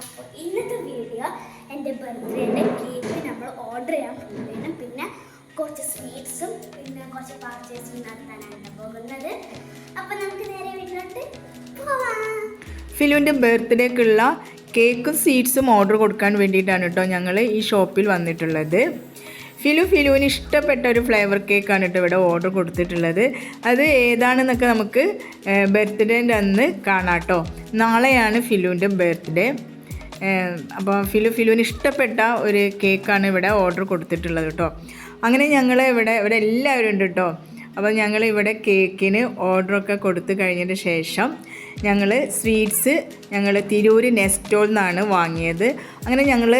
അപ്പോൾ ഇന്നത്തെ വീഡിയോ എന്റെ ബർത്ത്ഡേയുടെ കേക്ക് നമ്മൾ ഓർഡർ ചെയ്യാൻ പോകുന്നതാണ് പിന്നെ കുറച്ച് സ്വീറ്റ്സും പിന്നെ കുറച്ച് പർച്ചേസും നടത്താനാണ് പോകുന്നത്. അപ്പോൾ നമുക്ക് നേരെ വീട്ടിലോട്ട് പോവാം. ഫിലുവിന്റെ ബർത്ത്ഡേക്കുള്ള കേക്കും സ്വീറ്റ്സും ഓർഡർ കൊടുക്കാൻ വേണ്ടിയിട്ടാണ് കേട്ടോ ഞങ്ങൾ ഈ ഷോപ്പിൽ വന്നിട്ടുള്ളത്. ഫിലു ഫിലുവിന് ഇഷ്ടപ്പെട്ട ഒരു ഫ്ലേവർ കേക്കാണ് കേട്ടോ ഇവിടെ ഓർഡർ കൊടുത്തിട്ടുള്ളത്. അത് ഏതാണെന്നൊക്കെ നമുക്ക് ബർത്ത്ഡേന്റെ അന്ന് കാണാം കേട്ടോ. നാളെയാണ് ഫിലുവിന്റെ ബർത്ത്ഡേ അപ്പോൾ ഫിലു ഫിലുവിന് ഇഷ്ടപ്പെട്ട ഒരു കേക്കാണ് ഇവിടെ ഓർഡർ കൊടുത്തിട്ടുള്ളത് കേട്ടോ. അങ്ങനെ ഞങ്ങൾ ഇവിടെ ഇവിടെ എല്ലാവരും ഉണ്ട് കേട്ടോ. അപ്പോൾ ഞങ്ങൾ ഇവിടെ കേക്കിന് ഓർഡറൊക്കെ കൊടുത്തു കഴിഞ്ഞതിന് ശേഷം ഞങ്ങൾ സ്വീറ്റ്സ് ഞങ്ങൾ തിരൂർ നെസ്റ്റോൾ നിന്നാണ് വാങ്ങിയത്. അങ്ങനെ ഞങ്ങൾ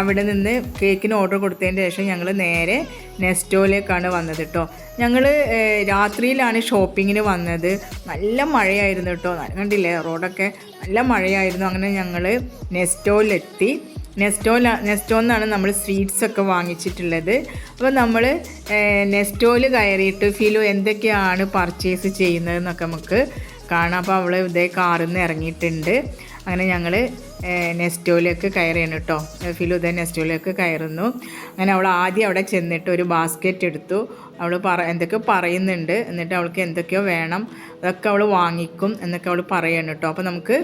അവിടെ നിന്ന് കേക്കിന് ഓർഡർ കൊടുത്തതിന് ശേഷം ഞങ്ങൾ നേരെ നെസ്റ്റോയിലേക്കാണ് വന്നത് കേട്ടോ ഞങ്ങൾ രാത്രിയിലാണ് ഷോപ്പിങ്ങിന് വന്നത്. നല്ല മഴയായിരുന്നു കേട്ടോ കണ്ടില്ലേ റോഡൊക്കെ നല്ല മഴയായിരുന്നു. അങ്ങനെ ഞങ്ങൾ നെസ്റ്റോയിലെത്തി നെസ്റ്റോല നിന്നാണ് നമ്മൾ സ്വീറ്റ്സ് ഒക്കെ വാങ്ങിച്ചിട്ടുള്ളത്. അപ്പോൾ നമ്മൾ നെസ്റ്റോയിൽ കയറിയിട്ട് ഫിലു എന്തൊക്കെയാണ് പർച്ചേസ് ചെയ്യുന്നതെന്നൊക്കെ നമുക്ക് കാണാം. അപ്പോൾ അവൾ ഇതേ കാറിൽ നിന്ന് ഇറങ്ങിയിട്ടുണ്ട്. അങ്ങനെ ഞങ്ങൾ നെസ്റ്റോയിലേക്ക് കയറിയാണ് കേട്ടോ ഫിലു ഇതേ നെസ്റ്റോയിലേക്ക് കയറുന്നു. അങ്ങനെ അവൾ ആദ്യം അവിടെ ചെന്നിട്ട് ഒരു ബാസ്ക്കറ്റ് എടുത്തു. അവൾ പറ എന്തൊക്കെയോ പറയുന്നുണ്ട് എന്നിട്ട് അവൾക്ക് എന്തൊക്കെയോ വേണം അതൊക്കെ അവൾ വാങ്ങിക്കും എന്നൊക്കെ അവൾ പറയാണ് കേട്ടോ അപ്പോൾ നമുക്ക്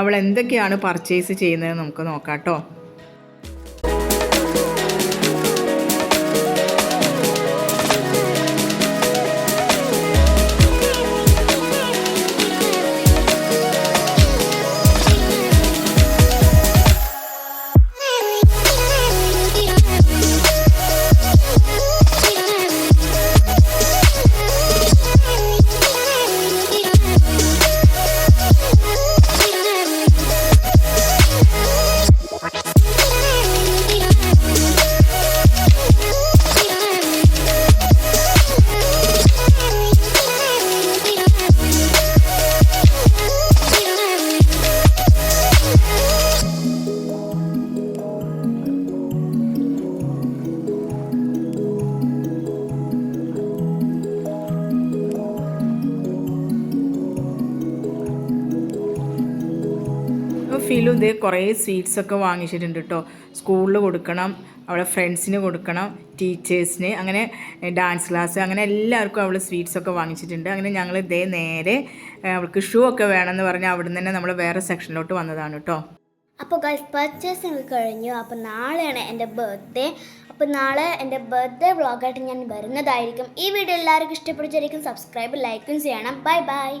അവൾ എന്തൊക്കെയാണ് പർച്ചേസ് ചെയ്യുന്നത് നമുക്ക് നോക്കാം കേട്ടോ ഫീലും ഇതേ കുറേ സ്വീറ്റ്സ് ഒക്കെ വാങ്ങിച്ചിട്ടുണ്ട് കേട്ടോ സ്കൂളിൽ കൊടുക്കണം അവളെ ഫ്രണ്ട്സിന് കൊടുക്കണം ടീച്ചേഴ്സിന് അങ്ങനെ ഡാൻസ് ക്ലാസ് അങ്ങനെ എല്ലാവർക്കും അവൾ സ്വീറ്റ്സ് ഒക്കെ വാങ്ങിച്ചിട്ടുണ്ട്. അങ്ങനെ ഞങ്ങൾ ഇതേ നേരെ അവൾക്ക് ഷൂ ഒക്കെ വേണമെന്ന് പറഞ്ഞ് അവിടെ നിന്ന് തന്നെ നമ്മൾ വേറെ സെക്ഷനിലോട്ട് വന്നതാണ് കേട്ടോ അപ്പോൾ ഗൾഫ് പർച്ചേസിങ് കഴിഞ്ഞു. അപ്പോൾ നാളെയാണ് എന്റെ ബർത്ത്ഡേ. അപ്പോൾ നാളെ എന്റെ ബർത്ത്ഡേ വ്ളോഗായിട്ട് ഞാൻ വരുന്നതായിരിക്കും. ഈ വീഡിയോ എല്ലാവർക്കും ഇഷ്ടപ്പെടിച്ചായിരിക്കും സബ്സ്ക്രൈബ് ലൈക്കും ചെയ്യണം. Bye bye.